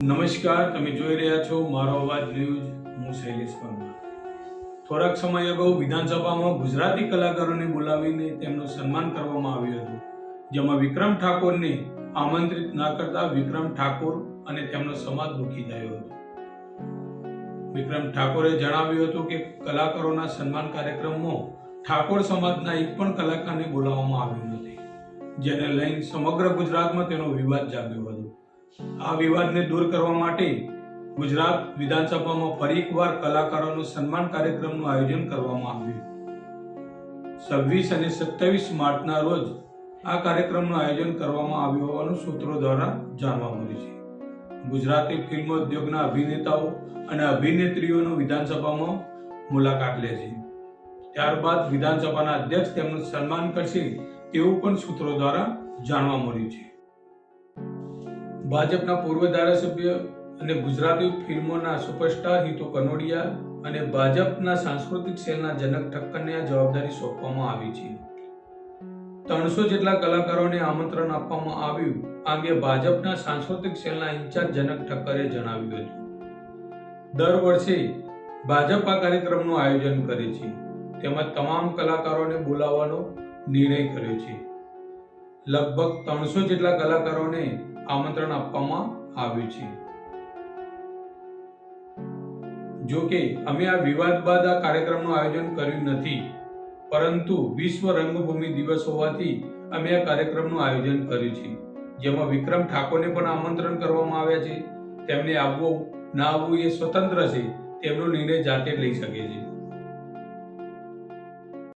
નમસ્કાર, તમે જોઈ રહ્યા છો મારો અવાજ ન્યૂઝ. હું શૈલેષ પરમાર. થોડાક સમય અગાઉ વિધાનસભામાં ગુજરાતી કલાકારોને બોલાવીને તેમનું સન્માન કરવામાં આવ્યું હતું, જેમાં વિક્રમ ઠાકોરને આમંત્રિત ના કરતા વિક્રમ ઠાકોર અને તેમનો સમાજ દુખી થયો હતો. વિક્રમ ઠાકોરે જણાવ્યું હતું કે કલાકારોના સન્માન કાર્યક્રમમાં ઠાકોર સમાજના એક પણ કલાકારને બોલાવવામાં આવ્યો નથી, જેને લઈને સમગ્ર ગુજરાતમાં તેનો વિવાદ જાગ્યો હતો. આ વિવાદને દૂર કરવા માટે ગુજરાત વિધાનસભામાં ફરી એકવાર કલાકારોનું સન્માન કાર્યક્રમનું આયોજન કરવામાં આવ્યું. છવ્વીસ અને સત્યાવીસ માર્ચના રોજ આ કાર્યક્રમનું આયોજન કરવામાં આવ્યું હોવાનું સૂત્રો દ્વારા જાણવા મળ્યું છે. ગુજરાતી ફિલ્મ ઉદ્યોગના અભિનેતાઓ અને અભિનેત્રીઓનો વિધાનસભામાં મુલાકાત લે છે. ત્યારબાદ વિધાનસભાના અધ્યક્ષ તેમનું સન્માન કરશે તેવું પણ સૂત્રો દ્વારા જાણવા મળ્યું છે. ભાજપના પૂર્વ ધારાસભ્ય અને ગુજરાતી ફિલ્મોના સુપરસ્ટાર હિતુ કનોડિયા અને ભાજપના સાંસ્કૃતિક સેલના જનક ઠક્કરને આ જવાબદારી સોંપવામાં આવી છે. ત્રણસો જેટલા કલાકારોને આમંત્રણ આપવામાં આવ્યું આ અંગે ભાજપના સાંસ્કૃતિક સેલના ઇન્ચાર્જ જનક ઠક્કરે જણાવ્યું હતું. દર વર્ષે ભાજપ આ કાર્યક્રમનું આયોજન કરે છે. તેમાં તમામ કલાકારોને બોલાવવાનો નિર્ણય કર્યો છે. લગભગ ત્રણસો જેટલા કલાકારોને આમંત્રણ આપવામાં આવ્યું છે. જો કે, અમે આ વિવાદ બાદ આ કાર્યક્રમનું આયોજન કર્યું નથી, પરંતુ વિશ્વ રંગભૂમિ દિવસ હોવાથી અમે આ કાર્યક્રમનું આયોજન કર્યું છે. જેમાં વિક્રમ ઠાકોરને પણ આમંત્રણ કરવામાં આવ્યા છે. તેમને આવવું, ના આવવું એ સ્વતંત્ર છે. તેમનો નિર્ણય જાતે લઈ શકે છે.